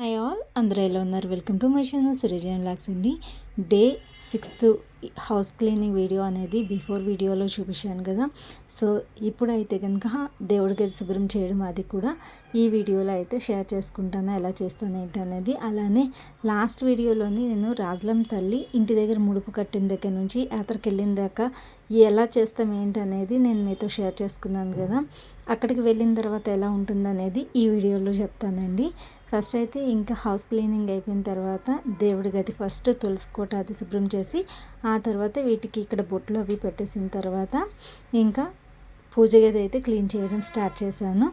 High all అందరూ ఎలా ఉన్నారు? వెల్కమ్ టు మై ఛానల్ సురేజన్ బ్లాగ్స్ అండి. Day sixth house cleaning video అనేది బిఫోర్ వీడియోలో చూపించాను కదా. సో ఇప్పుడైతే కనుక దేవుడికి అది శుభ్రం చేయడం అది కూడా ఈ వీడియోలో అయితే షేర్ చేసుకుంటాను ఎలా చేస్తాను ఏంటి అనేది. అలానే లాస్ట్ వీడియోలోని నేను రాజలం తల్లి ఇంటి దగ్గర ముడుపు కట్టిన దగ్గర నుంచి యాత్రకి వెళ్ళిన దాకా ఎలా చేస్తాం ఏంటి అనేది నేను మీతో షేర్ చేసుకున్నాను కదా. అక్కడికి వెళ్ళిన తర్వాత ఎలా ఉంటుందనేది ఈ వీడియోలో చెప్తానండి. ఫస్ట్ అయితే ఇంకా హౌస్ క్లీనింగ్ అయిపోయిన తర్వాత దేవుడి గది ఫస్ట్ తులసికోట అది శుభ్రం చేసి ఆ తర్వాత వీటికి ఇక్కడ బొట్లు అవి పెట్టేసిన తర్వాత ఇంకా పూజ గది అయితే క్లీన్ చేయడం స్టార్ట్ చేశాను.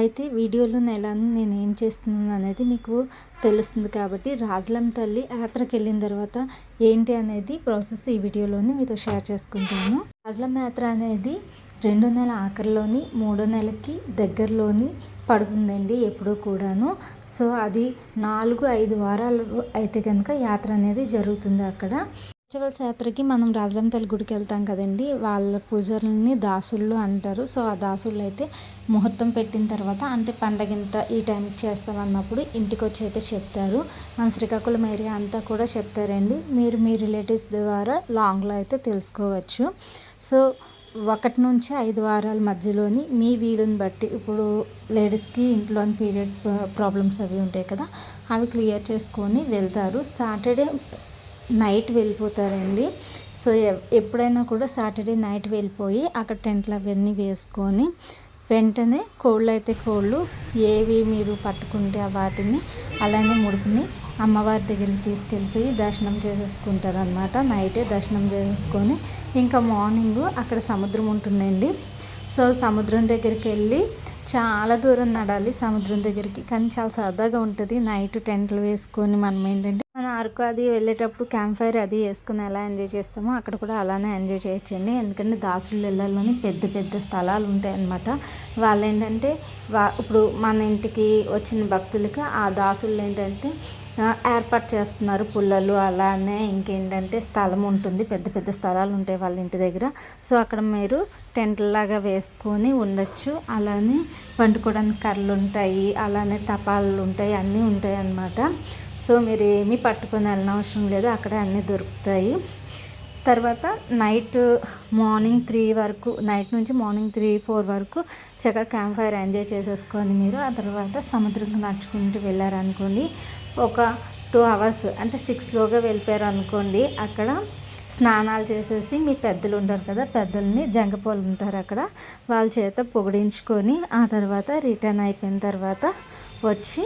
అయితే వీడియోలో ఎలా నేను ఏం చేస్తున్నాను అనేది మీకు తెలుస్తుంది కాబట్టి రాజలం తల్లి యాత్రకి వెళ్ళిన తర్వాత ఏంటి అనేది ప్రాసెస్ ఈ వీడియోలోని మీతో షేర్ చేసుకుంటాను. రాజలం యాత్ర అనేది రెండు నెల ఆఖరిలోని మూడో నెలకి దగ్గరలోని పడుతుందండి ఎప్పుడూ కూడాను. సో అది నాలుగు ఐదు వారాలు అయితే కనుక యాత్ర అనేది జరుగుతుంది అక్కడ. ఫెస్టివల్స్ యాత్రకి మనం రాజలం తల్లి గుడికి వెళ్తాం కదండి. వాళ్ళ పూజలని దాసుళ్ళు అంటారు. సో ఆ దాసుళ్ళు అయితే ముహూర్తం పెట్టిన తర్వాత అంటే పండగింత ఈ టైంకి చేస్తాం అన్నప్పుడు ఇంటికి వచ్చి అయితే చెప్తారు. మన శ్రీకాకుళం ఏరియా అంతా కూడా చెప్తారండి. మీరు మీ రిలేటివ్స్ ద్వారా లాంగ్లో అయితే తెలుసుకోవచ్చు. సో ఒకటి నుంచి ఐదు వారాల మధ్యలోని మీ వీలుని బట్టి ఇప్పుడు లేడీస్కి ఇంట్లోని పీరియడ్ ప్రాబ్లమ్స్ అవి ఉంటాయి కదా అవి క్లియర్ చేసుకొని వెళ్తారు. Saturday night వెళ్ళిపోతారండి. సో ఎప్పుడైనా కూడా సాటర్డే నైట్ వెళ్ళిపోయి అక్కడ టెంట్లు అవన్నీ వేసుకొని వెంటనే కోళ్ళు అయితే కోళ్ళు ఏవి మీరు పట్టుకుంటే వాటిని అలానే ముడుకుని అమ్మవారి దగ్గరికి తీసుకెళ్ళిపోయి దర్శనం చేసేసుకుంటారు అనమాట నైటే దర్శనం చేసేసుకొని ఇంకా మార్నింగ్ అక్కడ సముద్రం ఉంటుందండి. సో సముద్రం దగ్గరికి వెళ్ళి చాలా దూరం నడాలి సముద్రం దగ్గరికి. కానీ చాలా సరదాగా ఉంటుంది. నైట్ టెంట్లు వేసుకొని మనం ఏంటంటే మనం అరకు అది వెళ్ళేటప్పుడు క్యాంప్ ఫైర్ అది వేసుకుని ఎలా ఎంజాయ్ చేస్తామో అక్కడ కూడా అలానే ఎంజాయ్ చేయొచ్చండి. ఎందుకంటే దాసులు ఇళ్ళలోని పెద్ద పెద్ద స్థలాలు ఉంటాయి అన్నమాట వాళ్ళు ఏంటంటే వా ఇప్పుడు మన ఇంటికి వచ్చిన భక్తులకి ఆ దాసులు ఏంటంటే ఏర్పాటు చేస్తున్నారు పుల్లలు అలానే ఇంకేంటంటే స్థలం ఉంటుంది. పెద్ద పెద్ద స్థలాలు ఉంటాయి వాళ్ళ ఇంటి దగ్గర. సో అక్కడ మీరు టెంట్లాగా వేసుకొని ఉండొచ్చు. అలానే వండుకోవడానికి కర్రలు ఉంటాయి అలానే తపాలు ఉంటాయి అన్నీ ఉంటాయి అన్నమాట సో మీరు ఏమీ పట్టుకొని వెళ్ళిన అవసరం లేదు. అక్కడే అన్నీ దొరుకుతాయి. తర్వాత నైట్ మార్నింగ్ త్రీ వరకు నైట్ నుంచి మార్నింగ్ త్రీ ఫోర్ వరకు చక్కగా క్యాంప్ ఫైర్ ఎంజాయ్ చేసేసుకొని మీరు ఆ తర్వాత సముద్రంకి నడుచుకుంటూ వెళ్ళారనుకోండి. ఒక టూ అవర్స్ అంటే సిక్స్లోగా వెళ్ళిపోయారు అనుకోండి అక్కడ స్నానాలు చేసేసి మీ పెద్దలు ఉంటారు కదా పెద్దల్ని జంగపోలు ఉంటారు అక్కడ. వాళ్ళ చేత పొగిడించుకొని ఆ తర్వాత రిటర్న్ అయిపోయిన తర్వాత వచ్చి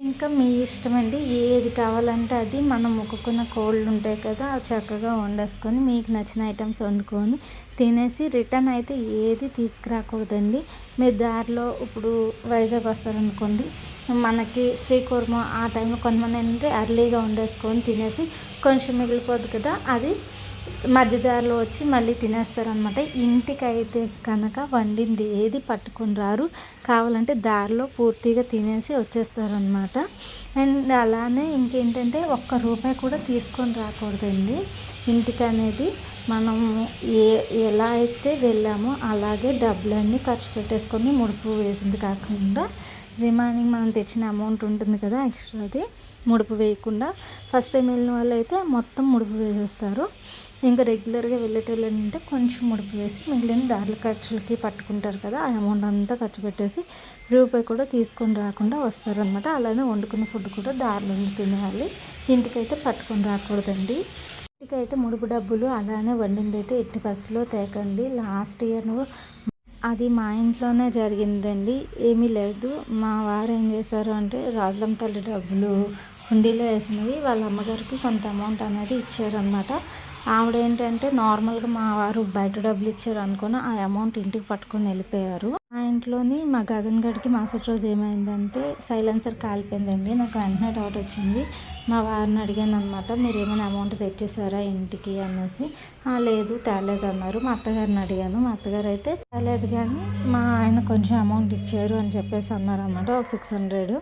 ఇంకా మీ ఇష్టం అండి ఏది కావాలంటే అది. మనం మొక్కుకున్న కోళ్ళు ఉంటాయి కదా అవి చక్కగా వండేసుకొని మీకు నచ్చిన ఐటమ్స్ వండుకొని తినేసి రిటర్న్ అయితే ఏది తీసుకురాకూడదండి. మీరు దారిలో ఇప్పుడు వైజాగ్ వస్తారనుకోండి మనకి శ్రీకూర్మ ఆ టైంలో కొంతమంది ఏంటంటే అర్లీగా వండేసుకొని తినేసి కొంచెం మిగిలిపోద్ది కదా అది మధ్యదారిలో వచ్చి మళ్ళీ తినేస్తారనమాట ఇంటికైతే కనుక వండింది ఏది పట్టుకొని రారు. కావాలంటే దారిలో పూర్తిగా తినేసి వచ్చేస్తారనమాట అండ్ అలానే ఇంకేంటంటే ఒక్క రూపాయి కూడా తీసుకొని రాకూడదండి. ఇంటికి అనేది మనం ఏ ఎలా అయితే వెళ్ళామో అలాగే డబ్బులన్నీ ఖర్చు పెట్టేసుకొని ముడుపు వేసింది కాకుండా రిమైనింగ్ మనం తెచ్చిన అమౌంట్ ఉంటుంది కదా ఎక్స్ట్రాది ముడుపు వేయకుండా. ఫస్ట్ టైం వెళ్ళిన వాళ్ళు అయితే మొత్తం ముడుపు వేసేస్తారు. ఇంకా రెగ్యులర్గా వెళ్ళేటోళ్ళు అంటే కొంచెం ముడుపు వేసి మిగిలిన దారుల ఖర్చులకి పట్టుకుంటారు కదా ఆ అమౌంట్ అంతా ఖర్చు పెట్టేసి రూపాయి కూడా తీసుకొని రాకుండా వస్తారనమాట అలానే వండుకున్న ఫుడ్ కూడా దారిలో తినేయాలి. ఇంటికైతే పట్టుకొని రాకూడదండి. ఇంటికైతే ముడుపు డబ్బులు అలానే వండింది అయితే ఎట్టి బస్సులో తేకండి. లాస్ట్ ఇయర్ అది మా ఇంట్లోనే జరిగిందండి. ఏమీ లేదు. మా వారు ఏం చేశారు అంటే రాజులం తల్లి డబ్బులు హుండీలో వేసినవి వాళ్ళ అమ్మగారికి కొంత అమౌంట్ అనేది ఇచ్చారనమాట ఆవిడ ఏంటంటే నార్మల్గా మా వారు బయట డబ్బులు ఇచ్చారు అనుకుని ఆ అమౌంట్ ఇంటికి పట్టుకొని వెళ్ళిపోయారు. మా ఇంట్లోని మా గగన్ గడికి మాసటి రోజు ఏమైందంటే సైలెన్సర్ కాలిపోయిందండి. నాకు వెంటనే డౌట్ వచ్చింది. మా వారిని అడిగాను అనమాట మీరు ఏమైనా అమౌంట్ తెచ్చేసారా ఇంటికి? అనేసి. లేదు తేలేదు అన్నారు. మా అత్తగారిని అడిగాను. మా అత్తగారు అయితే తేలేదు కానీ మా ఆయన కొంచెం అమౌంట్ ఇచ్చారు అని చెప్పేసి అన్నారు అనమాట ఒక సిక్స్ హండ్రెడ్.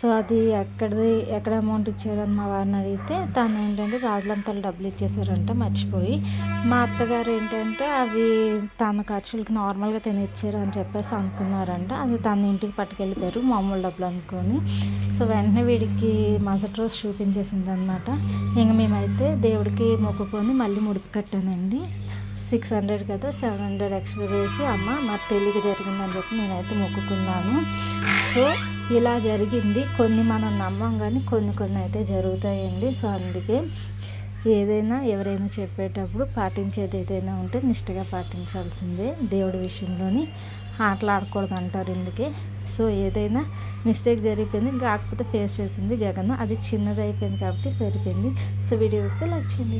సో అది ఎక్కడిది ఎక్కడ అమౌంట్ ఇచ్చారని మా వారిని అడిగితే తను ఏంటంటే రాజులంతలు డబ్బులు ఇచ్చేసారంట మర్చిపోయి. మా అత్తగారు ఏంటంటే అవి తన ఖర్చులకి నార్మల్గా తిని ఇచ్చారు అని చెప్పేసి అనుకున్నారంట. అది తన ఇంటికి పట్టుకెళ్ళిపోయారు మామూలు డబ్బులు అనుకొని. సో వెంటనే వీడికి మరుసటి రోజు చూపించేసింది అనమాట ఇంక మేమైతే దేవుడికి మొక్కుకొని మళ్ళీ ముడిపు కట్టానండి. సిక్స్ హండ్రెడ్ కదా సెవెన్ హండ్రెడ్ ఎక్స్ట్రా వేసి అమ్మ నాకు తెలియక జరిగిందని చెప్పి నేనైతే మొక్కుకున్నాను. సో ఇలా జరిగింది. కొన్ని మనం నమ్మం కానీ కొన్ని కొన్ని అయితే జరుగుతాయండి. సో అందుకే ఏదైనా ఎవరైనా చెప్పేటప్పుడు పాటించేది ఏదైనా ఉంటే నిష్టగా పాటించాల్సిందే దేవుడి విషయంలోని. ఆటలాడకూడదు అంటారు ఇందుకే. సో ఏదైనా మిస్టేక్ జరిగిపోయింది కాకపోతే ఫేస్ చేసింది గగన్. అది చిన్నది అయిపోయింది కాబట్టి సరిపోయింది. సో వీడియో వస్తే లైక్ చేయండి.